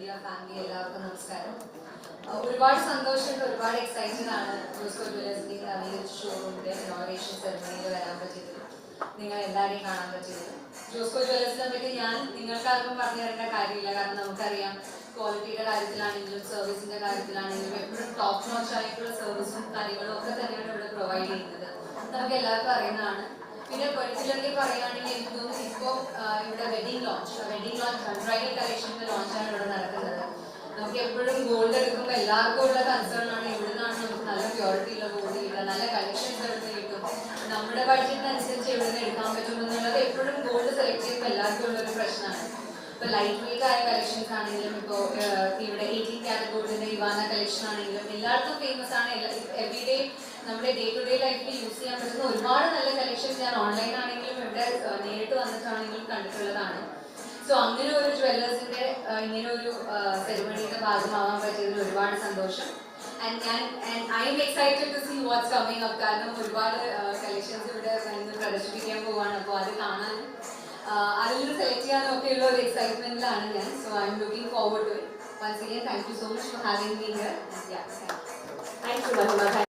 Media family എല്ലാവർക്കും ഒരുപാട് സന്തോഷമുണ്ട് ഒരുപാട് എക്സൈറ്റഡ് ആണ് ജോസ്കോ ജ്വല്ലേഴ്സിന്റെ നവീന ഷോറൂമിന്റെ ഇനോഗ്രേഷൻ സെറമണിയിൽ വരാൻ പറ്റിയത്. നിങ്ങൾ എല്ലാവരെയും കാണാൻ പറ്റിയത്. ജോസ്കോ ജ്വല്ലേഴ്സിനെ പറ്റി ഞാൻ നിങ്ങൾക്കാർക്കും പറഞ്ഞു തരേണ്ട കാര്യമില്ല. കാരണം നമുക്കറിയാം ക്വാളിറ്റിയുടെ കാര്യത്തിലാണെങ്കിലും സർവീസിന്റെ കാര്യത്തിലാണെങ്കിലും എപ്പോഴും ടോപ്പ് നോച്ച് ആയിട്ടുള്ള സർവീസും കാര്യങ്ങളും ഒക്കെ തന്നെയാണ് ഇവിടെ പ്രൊവൈഡ് ചെയ്യുന്നത്. നമുക്ക് എല്ലാവർക്കും അറിയുന്നതാണ്. പിന്നെ പെർട്ടിക്കുലർലി പറയുകയാണെങ്കിൽ എനിക്ക് തോന്നുന്നു ഇപ്പോൾ ഇവിടെ wedding launch wedding launch bridal കളക്ഷന്റെ ലോഞ്ചാണ് ഇവിടെ നമുക്ക് എപ്പോഴും ഗോൾഡ് എടുക്കുമ്പോൾ എല്ലാവർക്കും ഉള്ള കൺസേൺ ആണ് എവിടുന്നാണ് നമുക്ക് നല്ല പ്യൂരിറ്റി ഉള്ള ഗോൾഡ് കിട്ടുക നല്ല കളക്ഷൻസ് എവിടുന്ന് കിട്ടും. നമ്മുടെ ബഡ്ജറ്റിനനുസരിച്ച് എവിടുന്ന് എടുക്കാൻ പറ്റുമെന്നുള്ളത് എപ്പോഴും ഗോൾഡ് സെലക്ട് ചെയ്യുമ്പോൾ എല്ലാവർക്കും ഉള്ള ഒരു പ്രശ്നമാണ്. ഇപ്പൊ ലൈറ്റ് വെയിറ്റ് ആയ കളക്ഷൻസ് ആണെങ്കിലും ഇപ്പോ ഇവിടെ എയ്റ്റീൻ ക്യാരറ്റ് ഗോൾഡിന്റെ ഇവാന കളക്ഷൻ ആണെങ്കിലും എല്ലായിടത്തും ഫേമസ് ആണ്. എവറിഡേ നമ്മുടെ ഡേ ടു ഡേ ലൈഫിൽ യൂസ് ചെയ്യാൻ പറ്റുന്ന ഒരുപാട് നല്ല കളക്ഷൻസ് ഞാൻ ഓൺലൈൻ ആണെങ്കിലും ഇവിടെ നേരിട്ട് വന്നിട്ടാണെങ്കിലും കണ്ടിട്ടുള്ളതാണ്. സോ അങ്ങനെ ഒരു ജ്വല്ലേഴ്സിന്റെ ഇങ്ങനെ ഒരു സെറിമണിയുടെ ഭാഗമാവാൻ പറ്റിയതിൽ ഒരുപാട് സന്തോഷം. ആൻഡ് ഞാൻ I'm excited to see what's coming up കാരണം ഒരുപാട് കളക്ഷൻസ് ഇവിടെ ഇന്ന് പ്രദർശിപ്പിക്കാൻ പോവാണ്. അപ്പോൾ അത് കാണാനും അതിൽ നിന്ന് സെലക്ട് ചെയ്യാനും ഒക്കെ ഉള്ള ഒരു എക്സൈറ്റ്മെന്റിലാണ് ഞാൻ so I'm looking forward to it once again thank you so much for having me here thank you Mahima